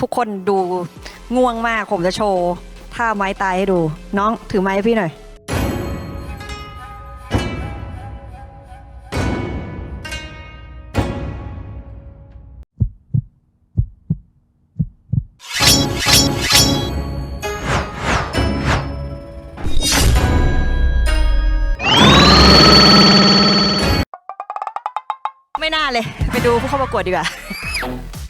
ทุกคนดูง่วงมากผมจะโชว์ท่าไม้ตายให้ดู น้องถือไม้ให้พี่หน่อย ไม่น่าเลย ไปดูผู้เข้าประกวดดีกว่า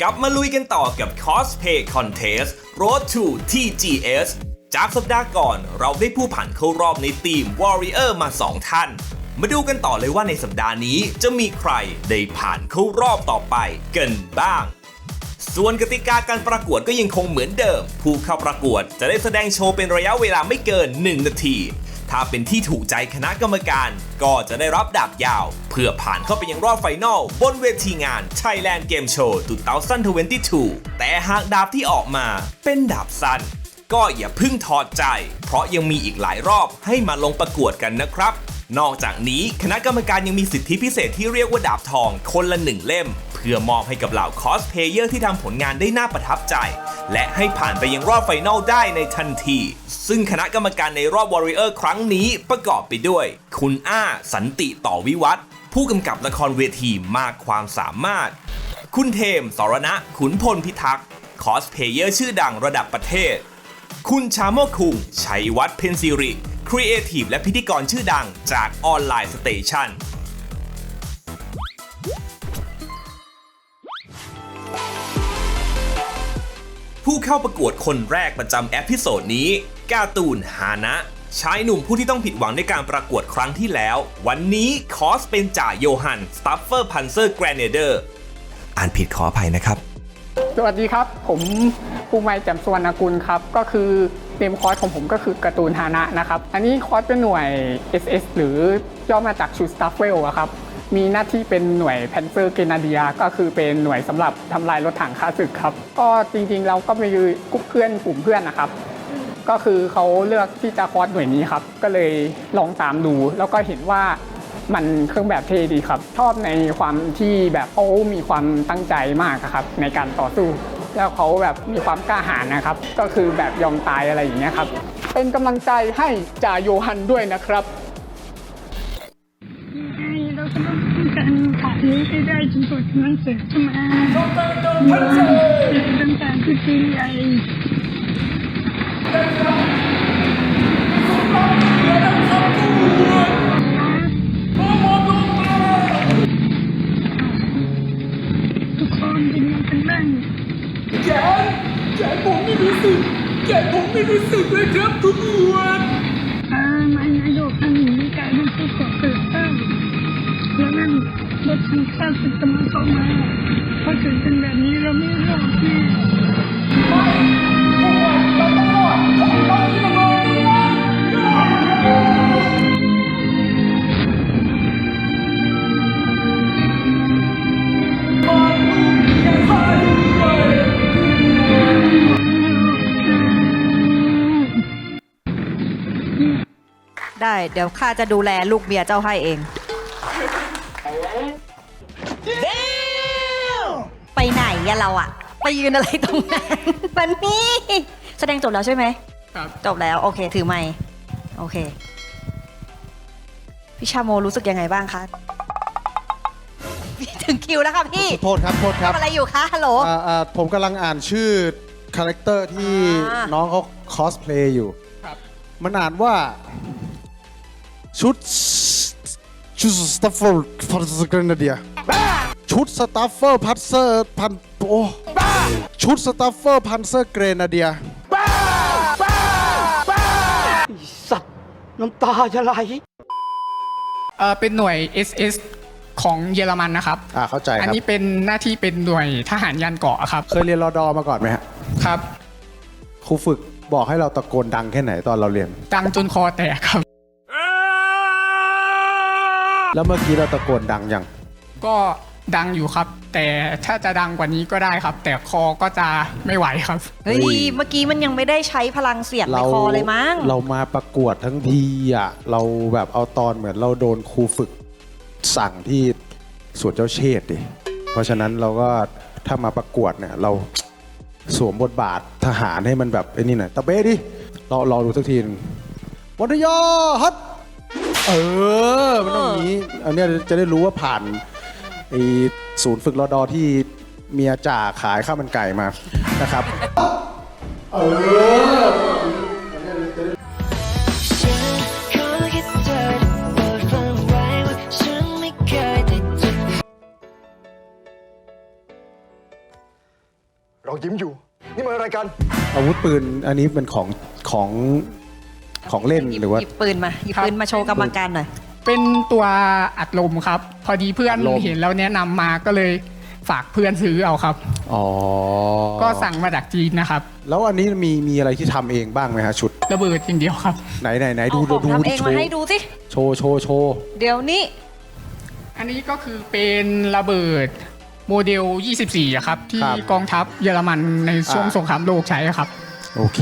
กลับมาลุยกันต่อกับ Cosplay Contest Road to TGS จากสัปดาห์ก่อนเราได้ผู้ผ่านเข้ารอบในทีม Warrior มา 2 ท่าน มาดูกันต่อเลยว่าในสัปดาห์นี้จะมีใครได้ผ่านเข้ารอบต่อไปกันบ้าง ส่วนกติกาการประกวดก็ยังคงเหมือนเดิม ผู้เข้าประกวดจะได้แสดงโชว์เป็นระยะเวลาไม่เกิน 1 นาที ถ้าเป็นที่ถูกใจคณะกรรมการ ก็จะได้รับดาบยาว เพื่อผ่านเข้าไปยังรอบไฟนอลบนเวทีงาน Thailand Game Show 2022 แต่หากดาบที่ออกมาเป็นดาบสั้น ก็อย่าพึ่งถอดใจ เพราะยังมีอีกหลายรอบให้มาลงประกวดกันนะครับนอกจากนี้คณะกรรมการยังมีสิทธิพิเศษที่เรียกว่าดาบทองคนละหนึ่งเล่ม พื่อมอบให้กับเหล่าคอสเพเยอร์ที่ทำผลงานได้น่าประทับใจ และให้ผ่านไปยังรอบไฟนอลได้ในทันที ซึ่งคณะกรรมการในรอบ Warrior ครั้งนี้ประกอบไปด้วย คุณอ้า สันติต่อวิวัฒผู้กำกับละครเวทีมากความสามารถ คุณเทม สรณะ ขุนพลพิทักษ์คอสเพเยอร์ชื่อดังระดับประเทศ คุณชาโมกคุง ชัยวัฒน์เพนซิริครีเอทีฟและพิธีกรชื่อดังจากออนไลน์สเตชัน ผู้เข้าประกวดคนแรกประจำแอพิโซดนี้การ์ตูนฮานะชายหนุ่มผู้ที่ต้องผิดหวังในการประกวดครั้งที่แล้ว วันนี้คอสเป็นจ่าโยฮันสตัฟเฟอร์พันเซอร์แกรเนเดอร์อ่านผิดขออภัยนะครับ สวัสดีครับ ผมภูมิไมยแจ่มสุวรรณกุลครับ ก็คือเต็มคอร์สของผมก็คือการ์ตูนฮานะนะครับ อันนี้คอร์สเป็นหน่วย SS หรือย่อมาจากชูสตัฟเวลครับ มีหน้าที่เป็นหน่วยแพนเซอร์เกนาเดียก็คือเป็นหน่วยสำหรับทำลายรถถังค่าศึกครับ ก็จริงๆเราก็มีกลุ่มเพื่อนกลุ่มเพื่อนนะครับ ก็คือเขาเลือกที่จะคอร์สหน่วยนี้ครับ ก็เลยลองตามดู แล้วก็เห็นว่ามันเครื่องแบบเท่ดีครับ ชอบในความที่แบบเขามีความตั้งใจมากครับ ในการต่อสู้ แล้วเขาแบบมีความกล้าหาญนะครับ ก็คือแบบยอมตายอะไรอย่างเงี้ยครับ เป็นกำลังใจให้จ่าโยฮันด้วยนะครับ นี้ให้ได้นกว่ามันเสร็จจะมาต้องการต้องการคือจริงใหญ่ทุกคนเป็นยังไงกันบ้างแกแกผมไม่รู้สึกแกผมไม่รู้สึกเลยครับทุกคน รถทังข้าศึกกำลังเข้ามาถ้าเกิดเป็นแบบนี้เราไม่รอดแน่ได้ เดี๋ยวข้าจะดูแลลูกเมียเจ้าให้เอง อะเราอะไปยืนอะไรตรงนั้นมันนี่แสดงจบแล้วใช่ไหมครับจบแล้วโอเค ถือไมค์โอเคพี่ชาโมรู้สึกยังไงบ้างคะพี่ถึงคิวแล้วค่ะพี่โทษครับโทษครับทำอะไรอยู่คะฮัลโหลอ่าอ่าผมกำลังอ่านชื่อคาแรคเตอร์ที่อ่าน้องเขาคอสเพลย์อยู่ครับมันอ่านว่าชุดชุดสตัฟเฟอร์พันเซอร์เกรนเดีย ชุดสตัฟเฟอร์พันเซอร์พันโอ้ชุดสตัฟเฟอร์พันเซอร์เกรนเดียสัตว์น้ำตาจะไหลเอ่อเป็นหน่วย SS ของเยอรมันนะครับ อ่าเข้าใจอันครับ นี้เป็นหน้าที่เป็นหน่วยทหารยันเกาะครับ เคยเรียนรอดอมาก่อนไหมฮะครับครูฝึกบอกให้เราตะโกนดังแค่ไหนตอนเราเรียน ดังจนคอแตกครับ แล้วเมื่อกี้เราตะโกนดังยังก็ ดังอยู่ครับ แต่ถ้าจะดังกว่านี้ก็ได้ครับ แต่คอก็จะไม่ไหวครับ เฮ้ย เมื่อกี้มันยังไม่ได้ใช้พลังเสียงในคอเลยมั้ง เรามาประกวดทั้งทีอะเราแบบเอาตอนเหมือนเราโดนครูฝึกสั่งที่สวนเจ้าเชษฐ์ดิเพราะฉะนั้นเราก็ถ้ามาประกวดเนี่ยเราสวมบทบาททหารให้มันแบบไอ้นี่หน่อยตะเบ้ดิรอรอดูสักทีหนึงวันยอฮัทเออมันต้องอย่างนี้ อันเนี้ยจะได้รู้ว่าผ่าน ไอศูนย์ฝึกรอดอที่เมียจ่าขายข้าวมันไก่มานะครับ ฉันขอแค่เธอได้โปรดฟังไว้ว่าฉันไม่เคยได้เจอ เรายิ้มอยู่ นี่มันอะไรกัน อาวุธปืนอันนี้เป็นของของของเล่นหยิบหรือว่า หยิบปืนมาหยิบครับปืนมาโชว์กรรมการหน่อย เป็นตัวอัดลมครับ พอดีเพื่อนอัดลม เห็นแล้วแนะนำมาก็เลยฝากเพื่อนซื้อเอาครับ อ๋อก็สั่งมาจากจีนนะครับ แล้วอันนี้มีมีอะไรที่ทำเองบ้างไหมฮะชุดระเบิดอย่างเดียวครับ ไหนไหนไหนเอาดูขดูองดูทำเองโชมาว์ให้ดูสิ โชว์โชว์โชว์เดี๋ยวนี้ อันนี้ก็คือเป็นระเบิดโมเดล 24อะครับ ที่ครับกองทัพเยอรมันในช่วงอ่าสงครามโลกใช้อะครับ โอเค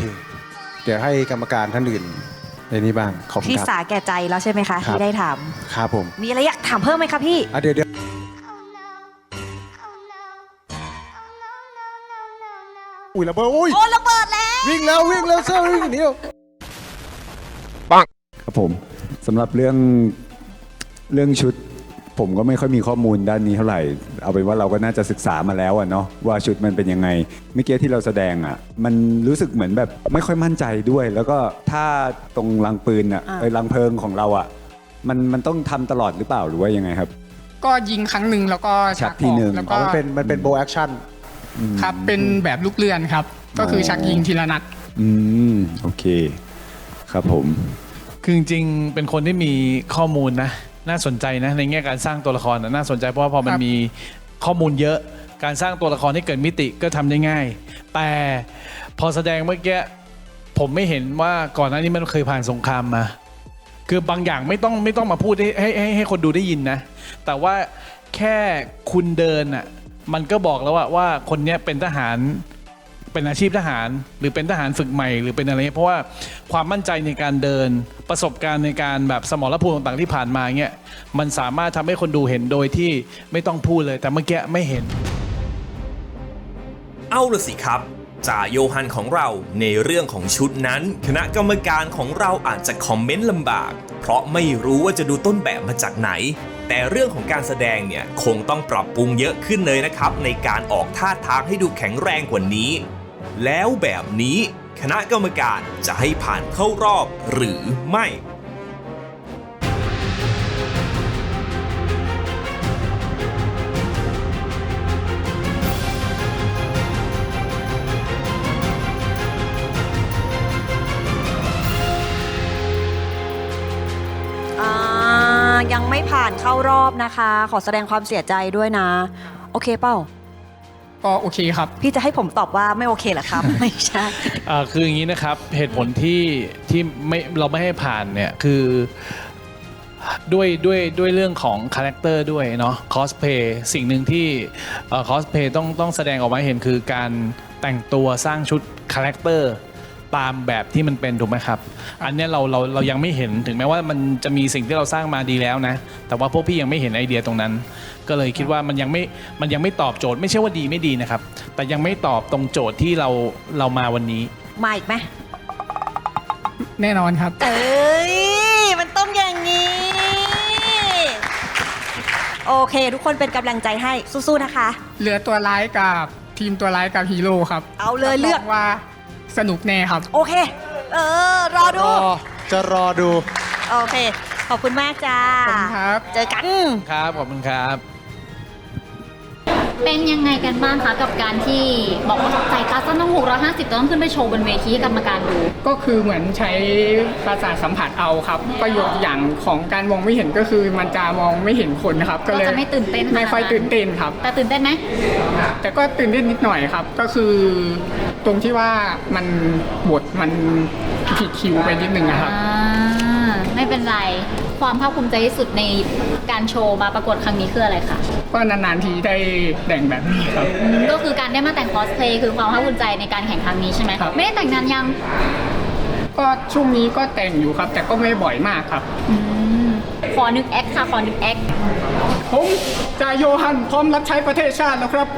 เดี๋ยวให้กรรมการท่านอื่น ในนี้บ้างขอบคุณพี่ครับสาแก่ใจแล้วใช่ไหมคะ ครับ ที่ได้ถาม ครับผมมีอะไรอยากถามเพิ่มไหมคะพี่ อะเดี๋ยวเดี๋ยว อุ้ยระเบิดอุ้ยโอ้ระเบิดแล้ว วิ่งแล้ววิ่งแล้วเซอร์วิ่งหนีแล้วครับผมสำหรับเรื่องเรื่องชุด ผมก็ไม่ค่อยมีข้อมูลด้านนี้เท่าไหร่ เอาเป็นว่าเราก็น่าจะศึกษามาแล้วอะเนาะว่าชุดมันเป็นยังไงเมื่อกี้ที่เราแสดงอะมันรู้สึกเหมือนแบบไม่ค่อยมั่นใจด้วย แล้วก็ถ้าตรงลังปืนอะอ่าไอ้ลังเพลิงของเราอะมันมันต้องทำตลอดหรือเปล่าหรือว่ายังไงครับ ก็ยิงครั้งหนึ่งแล้วก็ชักทีหนึ่งออกแล้วอ๋ก็อมันเป็นมันเป็นโบแอคชั่น ครับเป็นแบบลูกเรือนครับ ก็คือชักยิงทีละนัด อืมโอเค ครับผม คือจริงๆเป็นคนที่มีข้อมูลนะ น่าสนใจนะในแง่การสร้างตัวละครนะน่าสนใจเพราะว่าพอมันครับ มีข้อมูลเยอะการสร้างตัวละครให้เกิดมิติก็ทำได้ง่าย แต่พอแสดงเมื่อกี้ผมไม่เห็นว่าก่อนหน้านี้มันเคยผ่านสงครามมา คือบางอย่างไม่ต้องไม่ต้องมาพูดให้ให้ให้ให้คนดูได้ยินนะ แต่ว่าแค่คุณเดินอะมันก็บอกแล้วว่าว่าคนเนี้ยเป็นทหาร เป็นอาชีพทหาร หรือเป็นทหารฝึกใหม่หรือเป็นอะไรเพราะว่าความมั่นใจในการเดินประสบการณ์ในการแบบสมรภูมิต่างๆที่ผ่านมาเงี้ยมันสามารถทำให้คนดูเห็นโดยที่ไม่ต้องพูดเลย แต่เมื่อกี้ไม่เห็น เอาละสิครับจ่าโยฮันของเราในเรื่องของชุดนั้น คณะกรรมการของเราอาจจะคอมเมนต์ลำบาก เพราะไม่รู้ว่าจะดูต้นแบบมาจากไหน แต่เรื่องของการแสดงเนี่ย คงต้องปรับปรุงเยอะขึ้นเลยนะครับ ในการออกท่าทางให้ดูแข็งแรงกว่านี้ แล้วแบบนี้คณะกรรมการจะให้ผ่านเข้ารอบหรือไม่ อ่ายังไม่ผ่านเข้ารอบนะคะ ขอแสดงความเสียใจด้วยนะ โอเคเปล่า ก็โอเคครับ พี่จะให้ผมตอบว่าไม่โอเคเหรอครับ ไม่ใช่ อ่าคืออย่างนี้นะครับเหตุผลที่ที่ไม่เราไม่ให้ผ่านเนี่ยคือด้วยด้วยด้วยเรื่องของคาแรคเตอร์ด้วยเนาะคอสเพย์สิ่งหนึ่งที่คอสเพย์ต้องต้องแสดงออกมาให้เห็นคือการแต่งตัวสร้างชุดคาแรคเตอร์ ตามแบบที่มันเป็นถูกไหมครับ อันเนี้ยเราเราเรายังไม่เห็นถึงแม้ว่ามันจะมีสิ่งที่เราสร้างมาดีแล้วนะ แต่ว่าพวกพี่ยังไม่เห็นไอเดียตรงนั้น ก็เลยคิดว่ามันยังไม่มันยังไม่ตอบโจทย์ไม่ใช่ว่าดีไม่ดีนะครับ แต่ยังไม่ตอบตรงโจทย์ที่เราเรามาวันนี้ มาอีกไหมแน่นอนครับ เอ้ย มันต้องอย่างนี้ โอเค ทุกคนเป็นกำลังใจให้สู้ๆนะคะ เหลือตัวร้ายกับทีมตัวร้ายกับฮีโร่ครับเอาเลยเลือก รับรงว่า สนุกแน่ครับ โอเค เออ รอดู รอจะรอดู โอเค ขอบคุณมากจ้า ขอบคุณครับ เจอกัน ครับ ขอบคุณครับ เป็นยังไงกันบ้างคะกับการที่บอกว่าจ่ายตาสั้นต้อง 650ต้องขึ้นไปโชว์บนเวทีให้กรรมการดู ก็คือเหมือนใช้ประสาทสัมผัสเอาครับ ประโยชน์อย่างของการมองไม่เห็นก็คือมันจะมองไม่เห็นคนนะครับ ก็เลยก็จะไม่ตื่นเต้นขนาดนั้นไม่ค่อยตื่นเต้นครับ แต่ตื่นเต้นไหมแต่ก็ตื่นเต้นนิดหน่อยครับ ก็คือ ตรงที่ว่ามันบทมันผิดคิวไปนิดนึงนะครับอ่าไม่เป็นไร ความภาคภูมิใจที่สุดในการโชว์มาประกวดครั้งนี้คืออะไรคะก็นานๆทีได้แต่งแบบนี้ครับ ก็คือการได้มาแต่งคอสเพลย์คือความภาคภูมิใจในการแข่งครั้งนี้ใช่ไหมไม่ได้แต่งนานยังก็ช่วงนี้ก็แต่งอยู่ครับ แต่ก็ไม่บ่อยมากครับ ขอนึกแอคค่ะขอนึกแอคผมจ่าโยฮันพร้อมรับใช้ประเทศชาติแล้วครับ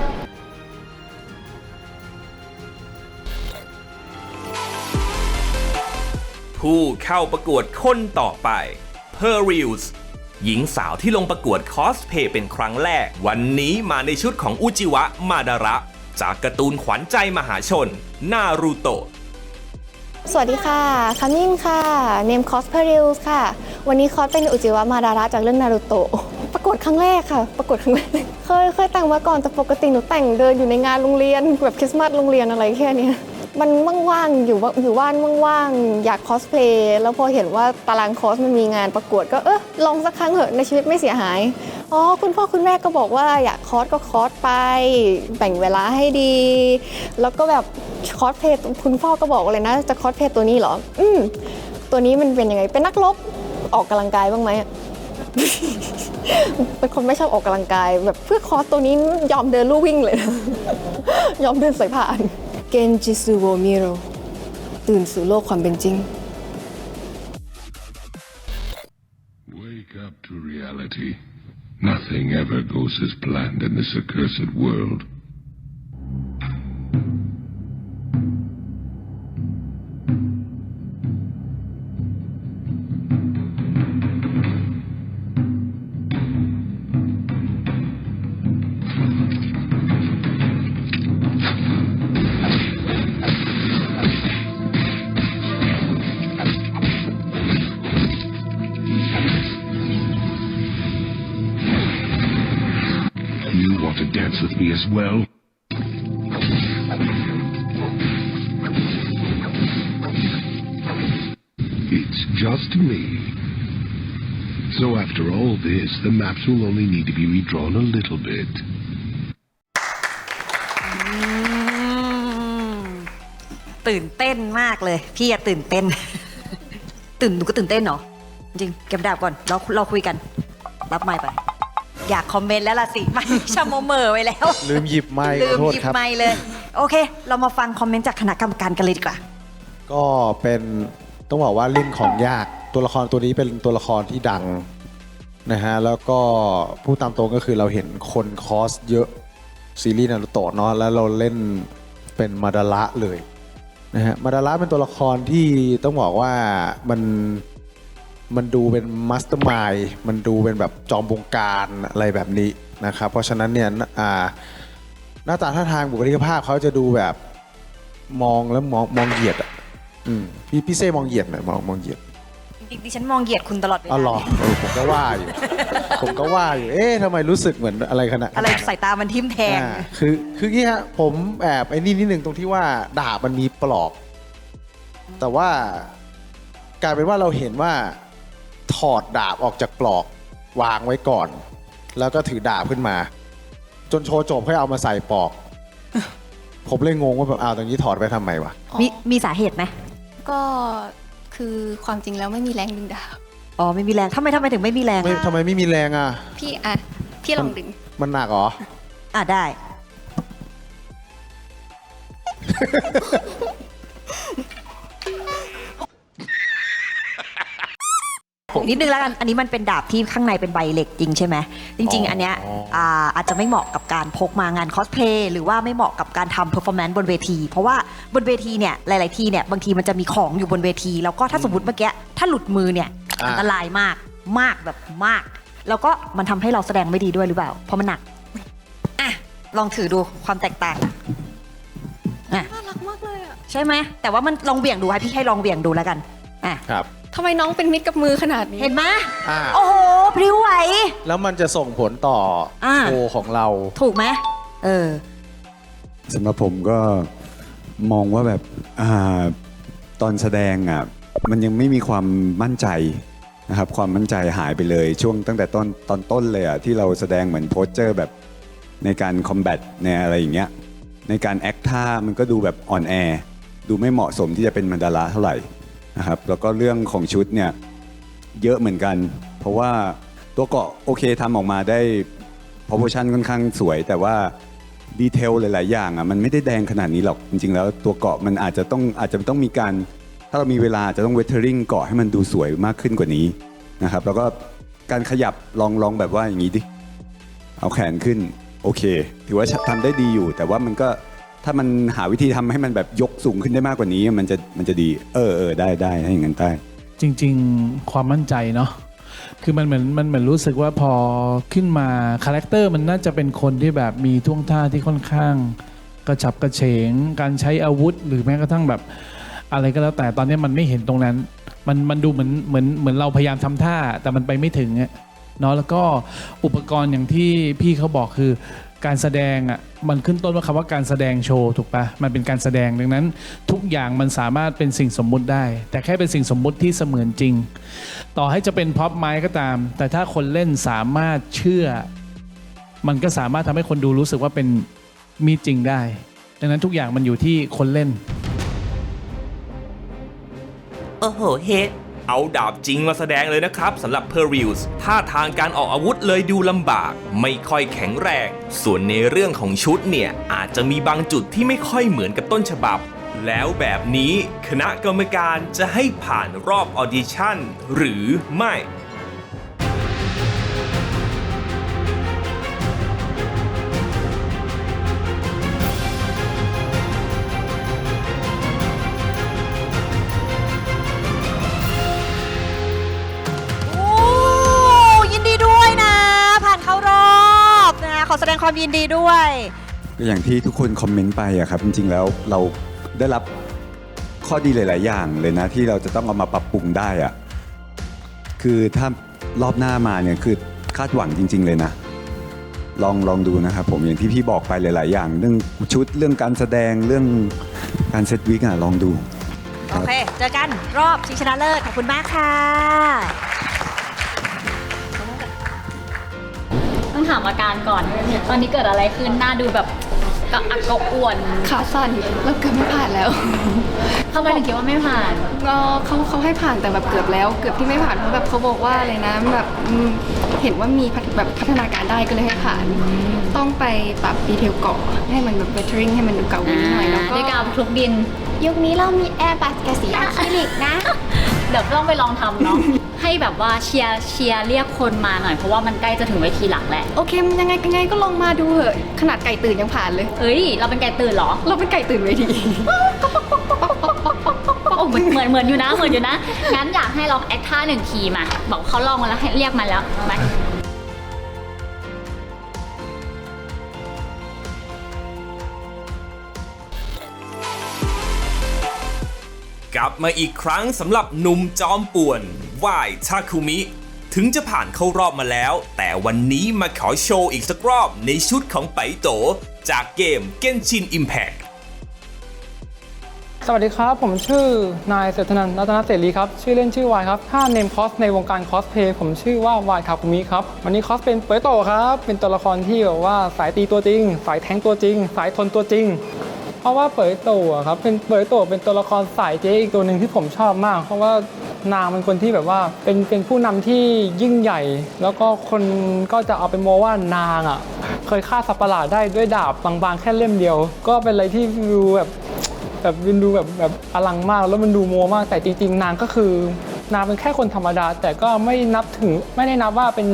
ผู้เข้าประกวดคนต่อไป p e r i l s หญิงสาวที่ลงประกวดคอสเพย์เป็นครั้งแรก วันนี้มาในชุดของอุจิวะมาดาระ จากการ์ตูนขวัญใจมหาชน นารูโตะสวัสดีค่ะคามินค่ะ เนมคอสเพริลส์ค่ะ วันนี้คอสเป็นอุจิวะมาดาระจากเรื่องนารูโตะ ประกวดครั้งแรกค่ะ ประกวดครั้งแรก เคยเคยแต่งมาก่อนแต่ปกติหนูแต่งเดินอยู่ในงานโรงเรียนแบบคริสต์มาสโรงเรียนอะไรแค่นี้ มันว่างๆอยู่ว่าอยู่บ้านว่างๆอยากคอสเพลย์แล้วพอเห็นว่าตารางคอสมันมีงานประกวดก็เออลองสักครั้งเถอะในชีวิตไม่เสียหายอ๋อคุณพ่อคุณแม่ก็บอกว่าอยากคอสก็คอสไป แบ่งเวลาให้ดี แล้วก็แบบคอสเพลย์คุณพ่อก็บอกเลยนะ จะคอสเพลย์ตัวนี้เหรอ อืมตัวนี้มันเป็นยังไงเป็นนักรบออกกำลังกายบ้างไหมเป็นคนไม่ชอบออกกำลังกาย แบบเพื่อคอสตัวนี้ยอมเดินลู่วิ่งเลยนะยอมเดินสายผ่าน เกนจิซูโวมิโรตื่นสู่โลกความเป็นจริง Wake up to reality. Nothing ever goes as planned in this accursed world. With me as well? It's just me. So after all this, the maps will only need to be redrawn a little bit. ตื่นเต้นมากเลย พี่อะตื่นเต้น ตื่นหนูก็ตื่นเต้นเหรอจริงเก็บดาบก่อนเราเราคุยกัน รับไมค์ไป อยากคอมเมนต์แล้วล่ะสิไม่ชะโมเหมอไว้แล้ว ลืมหยิบไมค์ลืขอมโทษหยิบครับ ไมค์เลย โอเค เรามาฟังคอมเมนต์จากคณะกรรมการกันเลยดีกว่า ก็เป็นต้องบอกว่าเล่นของยากตัวละครตัวนี้เป็นตัวละครที่ดังนะฮะแล้วก็พูดตามตรงก็คือเราเห็นคนคอสเยอะซีรีส์นารุโตะเนาะแล้วเราเล่นเป็นมาดาระเลยนะฮะมาดาระเป็นตัวละครที่ต้องบอกว่ามัน มันดูเป็นมัสเตอร์มายมันดูเป็นแบบจอมบงการอะไรแบบนี้นะครับ เพราะฉะนั้นเนี่ยอ่าหน้าตาท่าทางบุคลิกภาพเขาจะดูแบบมองแล้วมองมองเหยียดอะอืมพี่พี่เซ่มองเหยียดหน่อยมองมองเหยียดจริงๆดิฉันมองเหยียดคุณตลอดเวอ๋อลาเหรอเออผมก็ว่าอยู่ ผมก็ว่าอยู่ เอ๊ะทำไมรู้สึกเหมือนอะไรขนาดอะไรสายตามันทิ่มแทงอ่าคือคืองี้ฮะผมแอบไอ้นี่นิดนึงตรงที่ว่าดาบมันมีปลอก แต่ว่ากลายเป็นว่าเราเห็นว่า ถอดดาบออกจากปลอกวางไว้ก่อน แล้วก็ถือดาบขึ้นมา จนโชว์จบค่อยเอามาใส่ปลอก ผมเลยงงว่าแบบอ้าวตรงนี้ถอดไปทำไมวะมีมีสาเหตุไหมก็คือความจริงแล้วไม่มีแรงดึงดาบอ๋อไม่มีแรงทำไมทำไมถึงไม่มีแรงไม่ทำไมไม่มีแรงอะ พี่อะพี่ลองดึง มันหนักเหรอ อะได้ นิดนึงแล้วกันอันนี้มันเป็นดาบที่ข้างในเป็นใบเหล็กจริงใช่ไหมจริง ๆ อันเนี้ยาอาจจะไม่เหมาะกับการพกมางานคอสเพลย์หรือว่าไม่เหมาะกับการทำเพอร์ฟอร์แมนซ์บนเวที เพราะว่าบนเวทีเนี่ยหลาย ๆ ที่เนี่ยบางทีมันจะมีของอยู่บนเวที แล้วก็ถ้าสมมติเมื่อกี้ถ้าหลุดมือเนี่ยอ่า อันตรายมากมากแบบมาก แล้วก็มันทำให้เราแสดงไม่ดีด้วยหรือเปล่า เพราะมันหนักอะลองถือดูความแตกต่างอะน่ารักมากเลยอะ ใช่ไหมแต่ว่ามันลองเหวี่ยงดูให้พี่ให้ลองเหวี่ยงดูแล้วกันอะ ครับ ทำไมน้องเป็นมิตรกับมือขนาดนี้ เห็นไหมอ่า โอ้โหพริ้วไหว แล้วมันจะส่งผลต่ออา โชว์ของเรา ถูกไหมเออ สำหรับผมก็มองว่าแบบอาตอนแสดงอะมันยังไม่มีความมั่นใจนะครับความมั่นใจหายไปเลยช่วงตั้งแต่ต้นตอนต้นเลยอะที่เราแสดงเหมือนโพสเจอร์แบบในการคอมแบทในอะไรอย่างเงี้ยในการแอคท่ามันก็ดูแบบอ่อนแอดูไม่เหมาะสมที่จะเป็นมันดาราเท่าไหร่ นะครับแล้วก็เรื่องของชุดเนี่ยเยอะเหมือนกัน เพราะว่าตัวเกาะโอเคทำออกมาได้ proportion ค่อนข้างสวย แต่ว่าดีเทลหลาย ๆ อย่างอะมันไม่ได้แดงขนาดนี้หรอกจริง ๆ แล้วตัวเกาะมันอาจจะต้องอาจจะต้องมีการ ถ้าเรามีเวลาจะต้องเวทเทอริงเกาะให้มันดูสวยมากขึ้นกว่านี้นะครับแล้วก็การขยับลองลองแบบว่าอย่างนี้ดิเอาแขนขึ้นโอเค ถือว่าทำได้ดีอยู่ แต่ว่ามันก็ ถ้ามันหาวิธีทำให้มันแบบยกสูงขึ้นได้มากกว่านี้ มันจะมันจะดี เออเออได้ได้ให้อย่างนั้นได้จริง ๆ ความมั่นใจเนาะคือมันเหมือนมันเหมือนรู้สึกว่าพอขึ้นมาคาแรคเตอร์มันน่าจะเป็นคนที่แบบมีท่วงท่าที่ค่อนข้าง กระฉับกระเฉง การใช้อาวุธ หรือแม้กระทั่งแบบ อะไรก็แล้วแต่ตอนนี้มันไม่เห็นตรงนั้น มันมันดูเหมือนเหมือนเหมือนเราพยายามทำท่าแต่มันไปไม่ถึงเนาะแล้วก็อุปกรณ์อย่างที่พี่เขาบอกคือ การแสดงอะมันขึ้นต้นว่าคำว่าการแสดงโชว์ถูกปะมันเป็นการแสดงดังนั้น ทุกอย่างมันสามารถเป็นสิ่งสมมุติได้ แต่แค่เป็นสิ่งสมมุติที่เสมือนจริง ต่อให้จะเป็นพ็อปไม้ก็ตาม แต่ถ้าคนเล่นสามารถเชื่อ มันก็สามารถทำให้คนดูรู้สึกว่าเป็นมีจริงได้ ดังนั้นทุกอย่างมันอยู่ที่คนเล่น โอ้โหเฮ เอาดาบจริงมาแสดงเลยนะครับสำหรับ p e r i l s ท่าทางการออกอาวุธเลยดูลำบาก ไม่ค่อยแข็งแรง ส่วนในเรื่องของชุดเนี่ย อาจจะมีบางจุดที่ไม่ค่อยเหมือนกับต้นฉบับ แล้วแบบนี้คณะกรรมการจะให้ผ่านรอบออดิชั่นหรือไม่ ความยินดีด้วย ก็อย่างที่ทุกคนคอมเมนต์ไปอะครับ จริงๆแล้วเราได้รับข้อดีหลาย ๆ อย่างเลยนะ ที่เราจะต้องเอามาปรับปรุงได้อะคือถ้ารอบหน้ามาเนี่ยคือคาดหวังจริง ๆ เลยนะ ลองลองดูนะครับผมอย่างที่พี่บอกไปหลาย ๆ อย่าง เรื่องชุดเรื่องการแสดงเรื่องการเซตวิกอะลองดูคโอรับเค เจอกันรอบชิงชนะเลิศขอบคุณมากค่ะ ถามอาการก่อน ตอนนี้เกิดอะไรขึ้นหน้าดูแบบกระอักกระอ่วนขาสั่นแล้วเกือบไม่ผ่านแล้วทำไมถึงคิดว่าไม่ผ่าน ก็เขาเขาให้ผ่านแต่แบบเกือบแล้ว เกือบที่ไม่ผ่านเพราะแบบเขาบอกว่าอะไรนะแบบอืมเห็นว่ามีพัฒแบบพัฒนาการได้ก็เลยให้ผ่าน ต้องไปปรับดีเทลเกาะให้มันแบบเบเทอริงให้มันดูเก่าหน่อยแล้วก็ด้วยกาวทุบดิน ยุคนี้เรามีแอร์บัสกับสีอะคริลิกนะเดี๋ยวต้องไปลองทำเนาะ ให้แบบว่าเชียร์เชียร์เรียกคนมาหน่อยเพราะว่ามันใกล้จะถึงเวทีหลักแล้ว โอเคมันยังไงยังไงก็ลองมาดูเถอะ ขนาดไก่ตื่นยังผ่านเลย เอ้ย เราเป็นไก่ตื่นเหรอ เราเป็นไก่ตื่นเวที โอ้เหมือนเหมือนเหมือนอยู่นะ เหมือนอยู่นะ งั้นอยากให้ลองแอคท่าหนึ่งทีมา บอกเขาลองมาแล้วให้เรียกมาแล้วมา มาอีกครั้งสำหรับหนุ่มจอมป่วนว่ายทาคุมิ ถึงจะผ่านเข้ารอบมาแล้ว แต่วันนี้มาขอโชว์อีกสักรอบในชุดของไปโต จากเกม Genshin Impact สวัสดีครับ ผมชื่อนายเศรษฐนันรัตนเสรีครับ ชื่อเล่นชื่อวายครับ ถ้าเนมคอสในวงการคอสเพลย์ผมชื่อว่าวายคาคุมิครับ วันนี้คอสเป็นเปโตะครับ เป็นตัวละครที่แบบว่าสายตีตัวจริง สายแทงตัวจริง สายทนตัวจริง ราะว่าเปยโตะครับ เป็นเปยโตะเป็นตัวละครสายเจ๊อีกตัวหนึ่งที่ผมชอบมาก เพราะว่านางเป็นคนที่แบบว่าเป็นเป็นผู้นำที่ยิ่งใหญ่ แล้วก็คนก็จะเอาไปโมว่านางอะ เคยฆ่าสัตว์ประหลาดได้ด้วยดาบบางๆแค่เล่มเดียว ก็เป็นอะไรที่ดูแบบแบบมันดูแบบแบบอลังมากแล้วมันดูโมมากแต่จริง ๆ นางก็คือนางเป็นแค่คนธรรมดา แต่ก็ไม่นับถึงไม่ได้นับว่าเป็น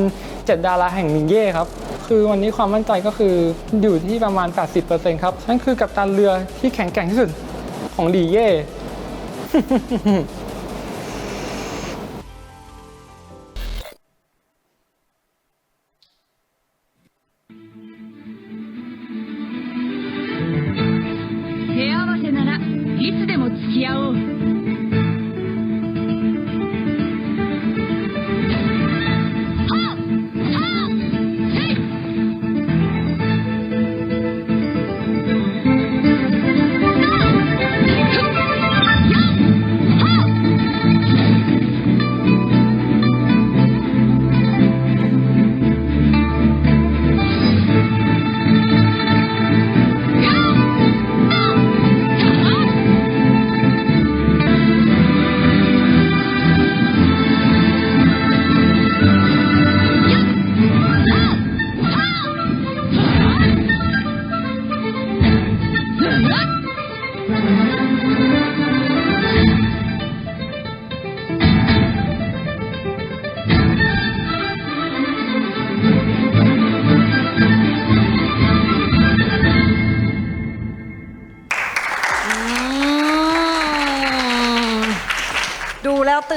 เจ็ดดาราแห่งมิงเย่ครับ คือวันนี้ความมั่นใจก็คืออยู่ที่ประมาณ 80%ครับนั่นคือกัปตันเรือที่แข็งแกร่งที่สุดของหลีเย่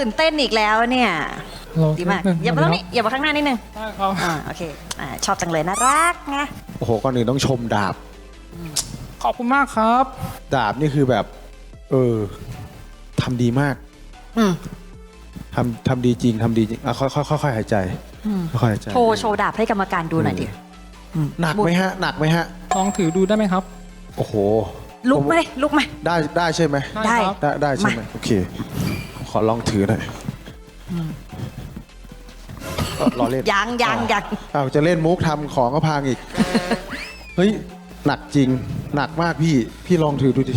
ตื่นเต้นอีกแล้วเนี่ยรอดีมากแป๊บนึงอย่ามาตรงนี้อย่ามาข้างหน้านิดนึงได้ครับอ่าโอเคอ่าชอบจังเลยน่ารักนะโอ้โหก่อนอื่นต้องชมดาบ ขอบคุณมากครับ ดาบนี่คือแบบ เออทำดีมากอืมทำทำดีจริงทำดีจริงอะค่อยค่อยค่อยค่อยหายใจอืมค่อยๆหายใจ โชว์โชว์ดาบให้กรรมการดูหน่อยดิหนักไหมฮะ หนักไหมฮะ ลองถือดูได้ไหมครับ โอ้โหลุกไหมลุกไหม ได้ได้ใช่ไหมได้ครับได้ได้ใช่ไหมโอเคข อลองถือหน่อยเอ่อรอเล่นยังยังยังอ้าวจะเล่นมุกทำของก็พังอีก เฮ้ย หนักจริง หนักมากพี่ พี่ลองถือดูดิ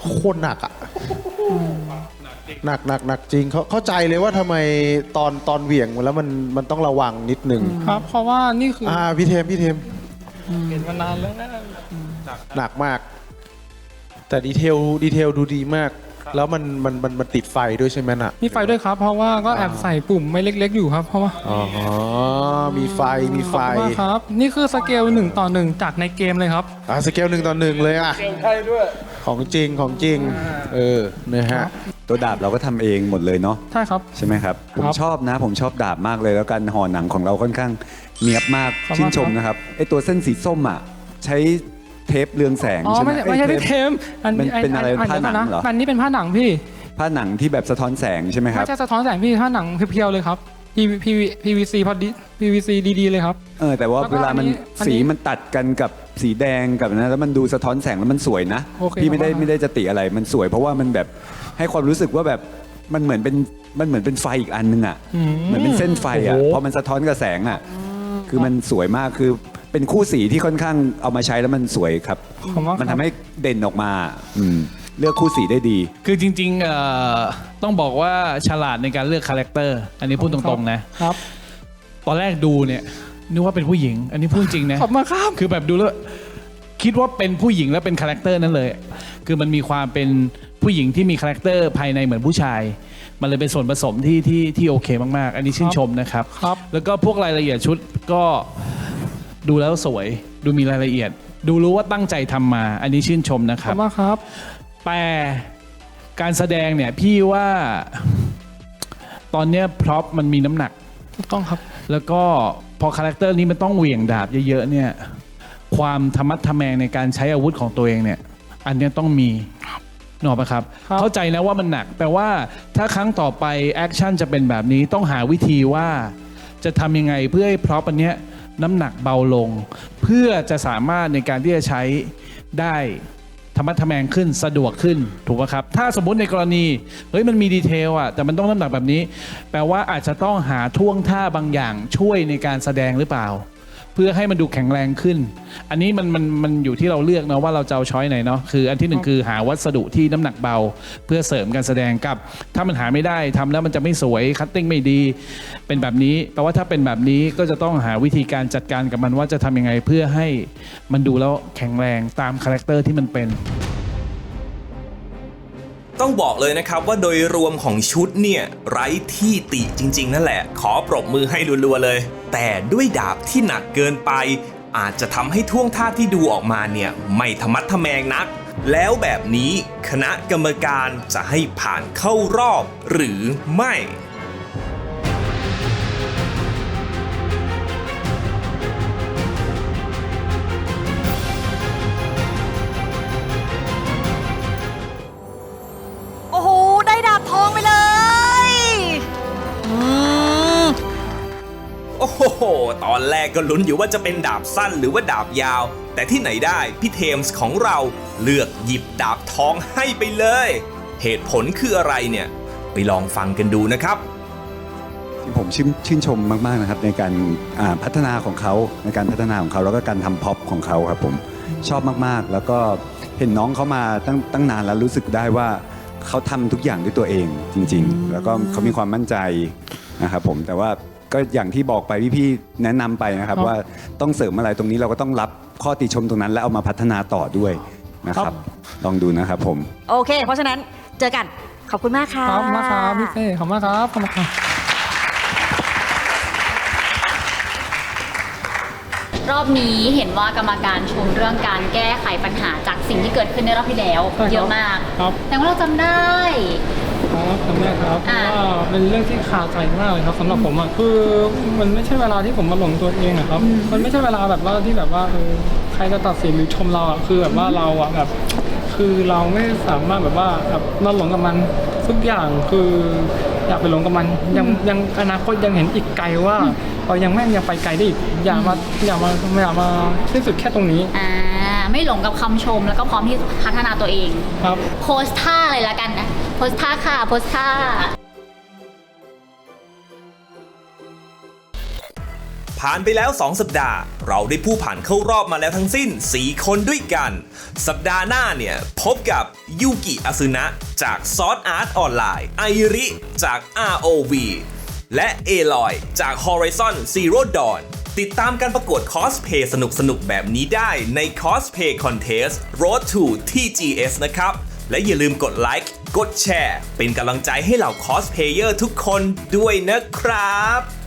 โคตรหนักอะหนักหนักหนักจริงเขาเข้าใจเลยว่าทำไมตอนตอนเหวี่ยงแล้วมันมันต้องระวังนิดนึงครับ เพราะว่านี่คือออ่าพี่เทมพี่เทมเห็นมานานแล้วนะหนักมาก แต่ดีเทลดีเทลดูดีมาก แล้วมันมันมันมันติดไฟด้วยใช่ไหมน่ะ มีไฟด้วยครับ เพราะว่าก็แอบใส่ปุ่มไม่เล็ก ๆ อยู่ครับ เพราะว่าอ๋อ มีไฟมีไฟขอบคุณมากครับ นี่คือสเกลหนึ่งต่อหนึ่งจากในเกมเลยครับ อ่าสเกลหนึ่งต่อหนึ่งเลยอะ ใช่ด้วย ของจริงของจริง เออนะฮะ ตัวดาบเราก็ทำเองหมดเลยเนาะใช่ครับ ใช่ไหมครับ ผมครับชอบนะ ผมชอบดาบมากเลย แล้วกันห่อหนังของเราค่อนข้างเนียบมากขอบคุณ ชื่นชมครับนะครับไอตัวเส้นสีส้มอะใช้ เทปเรืองแสงอ๋อใช่ไหมไม่ใช่ไม่ใช่อ้ยพี่เทมอันนี้มันเป็นอะไรอัผ้าหนังดี๋ยวก่เหรออันนี้เป็นผ้าหนังพี่ผ้าหนังที่แบบสะท้อนแสงใช่ไหมครับ ไม่ใช่สะท้อนแสงพี่ผ้าหนังเพียวๆเลยครับ PV PVC พอดี PVC ดีๆเลยครับ เออแต่ว่าแล้วก็เวลามันอันนี้อันนี้สีมันตัดกันกับสีแดงกับนะแล้วมันดูสะท้อนแสงแล้วมันสวยนะโอเคพี่ไม่ได้ผมว่าไม่ได้จะติอะไรมันสวย เพราะว่ามันแบบให้ความรู้สึกว่าแบบมันเหมือนเป็นมันเหมือนเป็นไฟอีกอันนึงอะอืมเหมือนเป็นเส้นไฟอะโอ้โห พอมันสะท้อนกับแสงอะคือมันสวยมากคือ เป็นคู่สีที่ค่อนข้างเอามาใช้แล้วมันสวยครับ ผมว่ามันคทำรับให้เด่นออกมาอืมเลือกคู่สีได้ดี คือจริงๆเอ่อต้องบอกว่าฉลาดในการเลือกคาแรคเตอร์ อันนี้พูดตรงๆนะ ครับตอนแรกดูเนี่ยนึกว่าเป็นผู้หญิง อันนี้พูดจริงนะ ขอบคุณครับ คือแบบดูแล้วคิดว่าเป็นผู้หญิงแล้วเป็นคาแรคเตอร์นั้นเลย คือมันมีความเป็นผู้หญิงที่มีคาแรคเตอร์ภายในเหมือนผู้ชาย มันเลยเป็นส่วนผสมที่ที่ที่โอเคมากๆ อันนี้ชื่นชมนะครับ ครับ แล้วก็พวกรายละเอียดชุดก็ ดูแล้วสวย ดูมีรายละเอียด ดูรู้ว่าตั้งใจทำมา อันนี้ชื่นชมนะคขอรับบคุณมากครับ แต่การแสดงเนี่ยพี่ว่าตอนเนี้ยพร็อพมันมีน้ำหนัก ถูกต้องครับ แล้วก็พอคาแรคเตอร์นี้มันต้องเหวี่ยงดาบเยอะๆเนี่ยความธรรมัดทะแมงในการใช้อาวุธของตัวเองเนี่ยอันเนี้ยต้องมีหนกออกปะครับ ครับ เข้าใจนะว่ามันหนักแต่ว่าถ้าครั้งต่อไปแอคชั่นจะเป็นแบบนี้ต้องหาวิธีว่าจะทำยังไงเพื่อให้พร็อพอันเนี้ย น้ำหนักเบาลง เพื่อจะสามารถในการที่จะใช้ได้ธรรมะทแมงขึ้นสะดวกขึ้นถูกไหมครับ ถ้าสมมติในกรณีเฮ้ยมันมีดีเทลอะแต่มันต้องน้ำหนักแบบนี้ แปลว่าอาจจะต้องหาท่วงท่าบางอย่างช่วยในการแสดงหรือเปล่า พื่อให้มันดูแข็งแรงขึ้น อันนี้มันมันมันอยู่ที่เราเลือกนะว่าเราจะเอาช้อยไหนเนาะคืออันที่หนึ่งคือหาวัสดุที่น้ำหนักเบา เพื่อเสริมการแสดงกับ ถ้ามันหาไม่ได้ทำแล้วมันจะไม่สวยคัตติ้งไม่ดี เป็นแบบนี้แปลว่าถ้าเป็นแบบนี้ก็จะต้องหาวิธีการจัดการกับมันว่าจะทำยังไงเพื่อให้มันดูแล้วแข็งแรงตามคาแรคเตอร์ที่มันเป็น ต้องบอกเลยนะครับว่าโดยรวมของชุดเนี่ยไร้ที่ติจริง ๆ นั่นแหละ ขอปรบมือให้รัวๆเลย แต่ด้วยดาบที่หนักเกินไป อาจจะทำให้ท่วงท่าที่ดูออกมาเนี่ยไม่ธรรมัดทะแมงนัก แล้วแบบนี้คณะกรรมการจะให้ผ่านเข้ารอบหรือไม่ โอ้โห ตอนแรกก็ลุ้นอยู่ว่าจะเป็นดาบสั้นหรือว่าดาบยาว แต่ที่ไหนได้พี่เทมส์ของเราเลือกหยิบดาบทองให้ไปเลย เหตุผลคืออะไรเนี่ย ไปลองฟังกันดูนะครับ ที่ผมชื่นชื่นชมมากๆนะครับในการอ่าพัฒนาของเขาในการพัฒนาของเขาแล้วก็การทำพ็อปของเขาครับผมชอบมากๆ แล้วก็เห็นน้องเขามาตั้งตั้งนานแล้วรู้สึกได้ว่าเขาทำทุกอย่างด้วยตัวเองจริง ๆ แล้วก็เขามีความมั่นใจนะครับผมแต่ว่า ก็อย่างที่บอกไปพี่ๆแนะนำไปนะครับครับว่าต้องเสริมอะไรตรงนี้เราก็ต้องรับข้อติชมตรงนั้น แล้วเอามาพัฒนาต่อด้วยนะครับ ลองดูนะครับผม โอเค เพราะฉะนั้นเจอกันขอบคุณมากค่ะ ขอบคุณมากครับพี่เต้ขอบคุณมากครับขอบคุณครับ รอบนี้เห็นว่ากรรมการชมเรื่องการแก้ไขปัญหาจากสิ่งที่เกิดขึ้นในรอบที่แล้ว ใช่ครับเยอะมาก ครับ แต่ว่าเราจำได้ ครับจำได้ครับเพอ่าราะว่าเป็นเรื่องที่คาใจมากเลยครับสำหรับผมอะคือมันไม่ใช่เวลาที่ผมมาหลงตัวเองอะครับมันไม่ใช่เวลาแบบว่าที่แบบว่าเออใครจะตัดสินหรือชมเราอะคือแบบว่าเราอะแบบ คือเราไม่สามารถแบบว่าแบบมาหลงกับมันทุกอย่างคืออยากไปหลงกับมัน ยังยังอนาคตยังเห็นอีกไกลว่าเรายังแม่งยังไปไกลได้อีกอย่ามาอย่ามาอย่ามาที่สุดแค่ตรงนี้อ่า ไม่หลงกับคำชมแล้วก็พร้อมที่จะพัฒนาตัวเอง ครับโพสท่าเลยละกันนะ โพสท่าค่ะ โพสท่า ผ่านไปแล้ว 2 สัปดาห์ เราได้ผู้ผ่านเข้ารอบมาแล้วทั้งสิ้น 4 คนด้วยกัน สัปดาห์หน้าเนี่ย พบกับยูกิอาซึนะ จากซอ r อาร์ตออนไลน์ไอริจาก ROV และเอลอยจาก Horizon Zero Dawn ติดตามการประกวดคอสเพย์สนุกๆ แบบนี้ได้ใน Cosplay Contest Road to TGS นะครับ และอย่าลืมกดไลค์กดแชร์ เป็นกำลังใจให้เหล่าคอสเพลเยอร์ทุกคนด้วยนะครับ